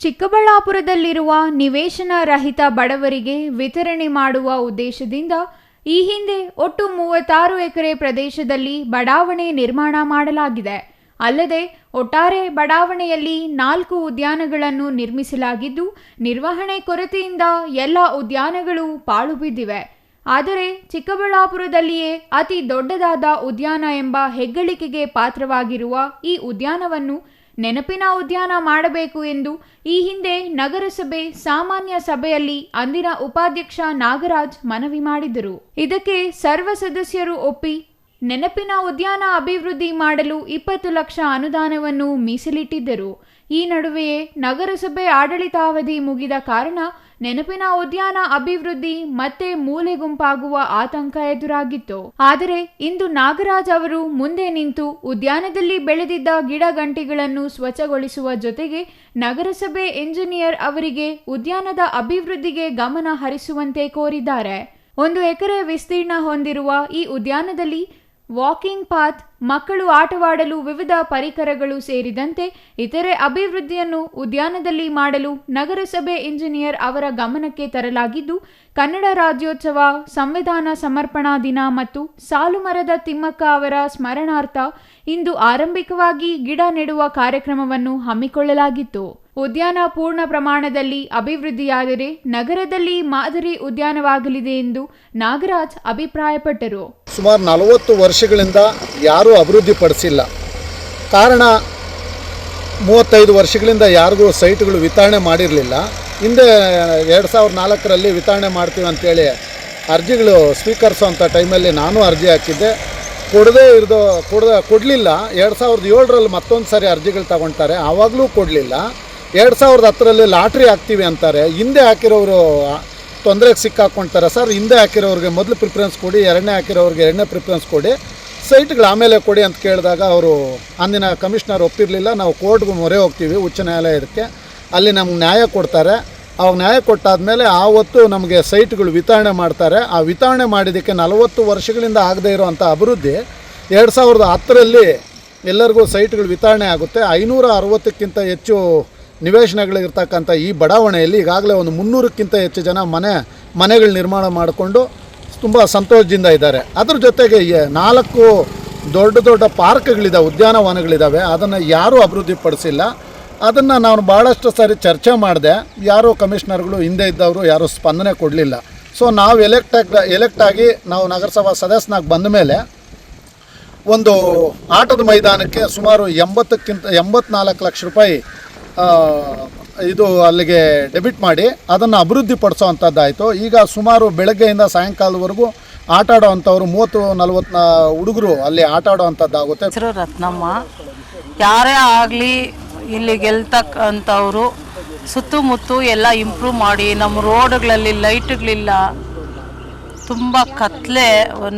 ಚಿಕ್ಕಬಳ್ಳಾಪುರದಲ್ಲಿರುವ ನಿವೇಶನ ರಹಿತ ಬಡವರಿಗೆ ವಿತರಣೆ ಮಾಡುವ ಉದ್ದೇಶದಿಂದ ಈ ಹಿಂದೆ ಒಟ್ಟು ಮೂವತ್ತಾರು ಎಕರೆ ಪ್ರದೇಶದಲ್ಲಿ ಬಡಾವಣೆ ನಿರ್ಮಾಣ ಮಾಡಲಾಗಿದೆ. ಅಲ್ಲದೆ ಒಟ್ಟಾರೆ ಬಡಾವಣೆಯಲ್ಲಿ ನಾಲ್ಕು ಉದ್ಯಾನಗಳನ್ನು ನಿರ್ಮಿಸಲಾಗಿದ್ದು, ನಿರ್ವಹಣೆ ಕೊರತೆಯಿಂದ ಎಲ್ಲ ಉದ್ಯಾನಗಳು ಪಾಳು ಬಿದ್ದಿವೆ. ಆದರೆ ಚಿಕ್ಕಬಳ್ಳಾಪುರದಲ್ಲಿಯೇ ಅತಿ ದೊಡ್ಡದಾದ ಉದ್ಯಾನ ಎಂಬ ಹೆಗ್ಗಳಿಕೆಗೆ ಪಾತ್ರವಾಗಿರುವ ಈ ಉದ್ಯಾನವನ್ನು ನೆನಪಿನ ಉದ್ಯಾನ ಮಾಡಬೇಕು ಎಂದು ಈ ಹಿಂದೆ ನಗರಸಭೆ, ಸಾಮಾನ್ಯ ಸಭೆಯಲ್ಲಿ ಅಂದಿನ ಉಪಾಧ್ಯಕ್ಷ ನಾಗರಾಜ್ ಮನವಿ ಮಾಡಿದರು. ಇದಕ್ಕೆ ಸರ್ವ ಸದಸ್ಯರು ಒಪ್ಪಿ, ನೆನಪಿನ ಉದ್ಯಾನ ಅಭಿವೃದ್ಧಿ ಮಾಡಲು ಇಪ್ಪತ್ತು ಲಕ್ಷ ಅನುದಾನವನ್ನು ಮೀಸಲಿಟ್ಟಿದ್ದರು. ಈ ನಡುವೆಯೇ ನಗರಸಭೆ ಆಡಳಿತಾವಧಿ ಮುಗಿದ ಕಾರಣ ನೆನಪಿನ ಉದ್ಯಾನ ಅಭಿವೃದ್ಧಿ ಮತ್ತೆ ಮೂಲೆ ಗುಂಪಾಗುವ ಆತಂಕ ಎದುರಾಗಿತ್ತು. ಆದರೆ ಇಂದು ನಾಗರಾಜ್ ಅವರು ಮುಂದೆ ನಿಂತು ಉದ್ಯಾನದಲ್ಲಿ ಬೆಳೆದಿದ್ದ ಗಿಡ ಗಂಟೆಗಳನ್ನು ಸ್ವಚ್ಛಗೊಳಿಸುವ ಜೊತೆಗೆ ನಗರಸಭೆ ಎಂಜಿನಿಯರ್ ಅವರಿಗೆ ಉದ್ಯಾನದ ಅಭಿವೃದ್ಧಿಗೆ ಗಮನ ಹರಿಸುವಂತೆ ಕೋರಿದ್ದಾರೆ. ಒಂದು ಎಕರೆ ವಿಸ್ತೀರ್ಣ ಹೊಂದಿರುವ ಈ ಉದ್ಯಾನದಲ್ಲಿ ವಾಕಿಂಗ್ ಪಾತ್, ಮಕ್ಕಳು ಆಟವಾಡಲು ವಿವಿಧ ಪರಿಕರಗಳು ಸೇರಿದಂತೆ ಇತರೆ ಅಭಿವೃದ್ಧಿಯನ್ನು ಉದ್ಯಾನದಲ್ಲಿ ಮಾಡಲು ನಗರಸಭೆ ಇಂಜಿನಿಯರ್ ಅವರ ಗಮನಕ್ಕೆ ತರಲಾಗಿದ್ದು, ಕನ್ನಡ ರಾಜ್ಯೋತ್ಸವ, ಸಂವಿಧಾನ ಸಮರ್ಪಣಾ ದಿನ ಮತ್ತು ಸಾಲುಮರದ ತಿಮ್ಮಕ್ಕ ಅವರ ಸ್ಮರಣಾರ್ಥ ಇಂದು ಆರಂಭಿಕವಾಗಿ ಗಿಡ ನೆಡುವ ಕಾರ್ಯಕ್ರಮವನ್ನು ಹಮ್ಮಿಕೊಳ್ಳಲಾಗಿತ್ತು. ಉದ್ಯಾನ ಪೂರ್ಣ ಪ್ರಮಾಣದಲ್ಲಿ ಅಭಿವೃದ್ಧಿಯಾದರೆ ನಗರದಲ್ಲಿ ಮಾದರಿ ಉದ್ಯಾನವಾಗಲಿದೆ ಎಂದು ನಾಗರಾಜ್ ಅಭಿಪ್ರಾಯಪಟ್ಟರು. ಸುಮಾರು ನಲವತ್ತು ವರ್ಷಗಳಿಂದ ಯಾರೂ ಅಭಿವೃದ್ಧಿಪಡಿಸಿಲ್ಲ. ಕಾರಣ ಮೂವತ್ತೈದು ವರ್ಷಗಳಿಂದ ಯಾರಿಗೂ ಸೈಟ್ಗಳು ವಿತರಣೆ ಮಾಡಿರಲಿಲ್ಲ. ಹಿಂದೆ ಎರಡು ಸಾವಿರದ ನಾಲ್ಕರಲ್ಲಿ ವಿತರಣೆ ಮಾಡ್ತೀವಿ ಅಂತೇಳಿ ಅರ್ಜಿಗಳು ಸ್ವೀಕರಿಸೋಂಥ ಟೈಮಲ್ಲಿ ನಾನು ಅರ್ಜಿ ಹಾಕಿದ್ದೆ. ಕೊಡದೇ ಇರೋದು ಕೊಡದ ಕೊಡಲಿಲ್ಲ. ಎರಡು ಸಾವಿರದ ಏಳರಲ್ಲಿ ಮತ್ತೊಂದು ಸಾರಿ ಅರ್ಜಿಗಳು ತಗೊಳ್ತಾರೆ. ಆವಾಗಲೂ ಕೊಡಲಿಲ್ಲ. ಎರಡು ಸಾವಿರದ ಹತ್ತರಲ್ಲಿ ಲಾಟ್ರಿ ಹಾಕ್ತೀವಿ ಅಂತಾರೆ. ಹಿಂದೆ ಹಾಕಿರೋರು ತೊಂದರೆಗೆ ಸಿಕ್ಕಾಕೊಳ್ತಾರೆ ಸರ್, ಹಿಂದೆ ಹಾಕಿರೋರಿಗೆ ಮೊದಲು ಪ್ರಿಫರೆನ್ಸ್ ಕೊಡಿ, ಎರಡನೇ ಹಾಕಿರೋರಿಗೆ ಎರಡನೇ ಪ್ರಿಫರೆನ್ಸ್ ಕೊಡಿ. ಸೈಟ್ಗಳು ಆಮೇಲೆ ಕೊಡಿ ಅಂತ ಕೇಳಿದಾಗ ಅವರು, ಅಂದಿನ ಕಮಿಷನರ್ ಒಪ್ಪಿರಲಿಲ್ಲ, ನಾವು ಕೋರ್ಟ್ಗೆ ಮೊರೆ ಹೋಗ್ತೀವಿ, ಉಚ್ಚ ನ್ಯಾಯಾಲಯಕ್ಕೆ ಅಲ್ಲಿ ನಮ್ಗೆ ನ್ಯಾಯ ಕೊಡ್ತಾರೆ. ಅವಾಗ ನ್ಯಾಯ ಕೊಟ್ಟಾದಮೇಲೆ ಆವತ್ತು ನಮಗೆ ಸೈಟ್ಗಳು ವಿತರಣೆ ಮಾಡ್ತಾರೆ. ಆ ವಿತರಣೆ ಮಾಡಿದ್ದಕ್ಕೆ ನಲವತ್ತು ವರ್ಷಗಳಿಂದ ಆಗದೇ ಇರೋವಂಥ ಅಭಿವೃದ್ಧಿ, ಎರಡು ಸಾವಿರದ ಹತ್ತರಲ್ಲಿ ಎಲ್ಲರಿಗೂ ಸೈಟ್ಗಳು ವಿತರಣೆ ಆಗುತ್ತೆ. ಐನೂರ ಅರವತ್ತಕ್ಕಿಂತ ಹೆಚ್ಚು ನಿವೇಶನಗಳಿರ್ತಕ್ಕಂಥ ಈ ಬಡಾವಣೆಯಲ್ಲಿ ಈಗಾಗಲೇ ಒಂದು ಮುನ್ನೂರಕ್ಕಿಂತ ಹೆಚ್ಚು ಜನ ಮನೆ, ಮನೆಗಳು ನಿರ್ಮಾಣ ಮಾಡಿಕೊಂಡು ತುಂಬ ಸಂತೋಷದಿಂದ ಇದ್ದಾರೆ. ಅದ್ರ ಜೊತೆಗೆ ನಾಲ್ಕು ದೊಡ್ಡ ದೊಡ್ಡ ಪಾರ್ಕ್ಗಳಿದ್ದಾವೆ ಉದ್ಯಾನವನಗಳಿದ್ದಾವೆ ಅದನ್ನು ಯಾರೂ ಅಭಿವೃದ್ಧಿಪಡಿಸಿಲ್ಲ. ಅದನ್ನು ನಾನು ಭಾಳಷ್ಟು ಸಾರಿ ಚರ್ಚೆ ಮಾಡಿದೆ. ಯಾರೋ ಕಮಿಷನರ್ಗಳು ಹಿಂದೆ ಇದ್ದವರು, ಯಾರೂ ಸ್ಪಂದನೆ ಕೊಡಲಿಲ್ಲ. ಸೊ ನಾವು ಎಲೆಕ್ಟ್ ಎಲೆಕ್ಟ್ ಆಗಿ ನಾವು ನಗರಸಭಾ ಸದಸ್ಯನಾಗಿ ಬಂದ ಮೇಲೆ ಒಂದು ಆಟದ ಮೈದಾನಕ್ಕೆ ಸುಮಾರು ಎಂಬತ್ತಕ್ಕಿಂತ, ಎಂಬತ್ನಾಲ್ಕು ಲಕ್ಷ ರೂಪಾಯಿ ಇದು ಅಲ್ಲಿಗೆ ಡೆಬಿಟ್ ಮಾಡಿ ಅದನ್ನು ಅಭಿವೃದ್ಧಿಪಡಿಸೋವಂಥದ್ದಾಯಿತು ಈಗ ಸುಮಾರು ಬೆಳಗ್ಗೆಯಿಂದ ಸಾಯಂಕಾಲದವರೆಗೂ ಆಟ ಆಡೋವಂಥವ್ರು ಮೂವತ್ತು, ನಲ್ವತ್ತು ಹುಡುಗರು ಅಲ್ಲಿ ಆಟ ಆಡೋವಂಥದ್ದಾಗುತ್ತೆ. ಹೆಸರು ರತ್ನಮ್ಮ, ಯಾರೇ ಆಗಲಿ ಇಲ್ಲಿ ಗೆಲ್ತಕ್ಕಂಥವ್ರು ಸುತ್ತಮುತ್ತ ಎಲ್ಲ ಇಂಪ್ರೂವ್ ಮಾಡಿ, ನಮ್ಮ ರೋಡ್ಗಳಲ್ಲಿ ಲೈಟ್ಗಳಿಲ್ಲ ತುಂಬ ಕತ್ಲೆ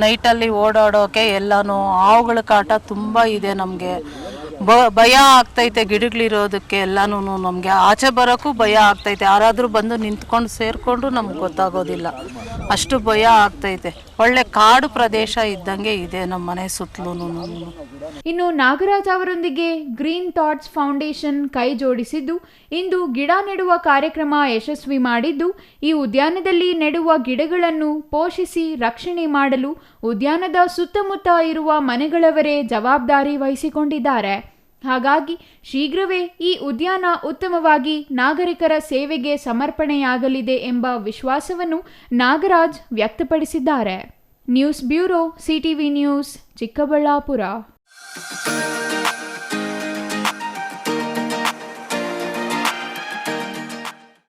ನೈಟಲ್ಲಿ ಓಡಾಡೋಕೆ ಎಲ್ಲನೂ ಹಾವುಗಳ ಕಾಟ ತುಂಬ ಇದೆ ನಮಗೆ. ಬ, ಭಯ ಆಗ್ತೈತೆ ಗಿಡಗಳಿರೋದಕ್ಕೆ ಎಲ್ಲಾನು ನಮಗೆ. ಆಚೆ ಬರೋಕ್ಕೂ ಭಯ ಆಗ್ತೈತೆ. ಯಾರಾದರೂ ಬಂದು ನಿಂತ್ಕೊಂಡು ಸೇರಿಕೊಂಡು ನಮ್ಗೆ ಗೊತ್ತಾಗೋದಿಲ್ಲ. ಅಷ್ಟು ಭಯ ಆಗ್ತೈತೆ. ಒಳ್ಳೆ ಕಾಡು ಪ್ರದೇಶ ಇದ್ದಂಗೆ ಇದೆ ನಮ್ಮ ಮನೆ ಸುತ್ತಲೂ ಇನ್ನು ನಾಗರಾಜ್ ಅವರೊಂದಿಗೆ ಗ್ರೀನ್ ಥಾಟ್ಸ್ ಫೌಂಡೇಶನ್ ಕೈ ಜೋಡಿಸಿದ್ದು, ಇಂದು ಗಿಡ ನೆಡುವ ಕಾರ್ಯಕ್ರಮ ಯಶಸ್ವಿ ಮಾಡಿದ್ದು, ಈ ಉದ್ಯಾನದಲ್ಲಿ ನೆಡುವ ಗಿಡಗಳನ್ನು ಪೋಷಿಸಿ ರಕ್ಷಣೆ ಮಾಡಲು ಉದ್ಯಾನದ ಸುತ್ತಮುತ್ತ ಇರುವ ಮನೆಗಳವರೇ ಜವಾಬ್ದಾರಿ ವಹಿಸಿಕೊಂಡಿದ್ದಾರೆ. ಹಾಗಾಗಿ ಶೀಘ್ರವೇ ಈ ಉದ್ಯಾನ ಉತ್ತಮವಾಗಿ ನಾಗರಿಕರ ಸೇವೆಗೆ ಸಮರ್ಪಣೆಯಾಗಲಿದೆ ಎಂಬ ವಿಶ್ವಾಸವನ್ನು ನಾಗರಾಜ್ ವ್ಯಕ್ತಪಡಿಸಿದ್ದಾರೆ. News bureau, CTV news, Chikkaballapur.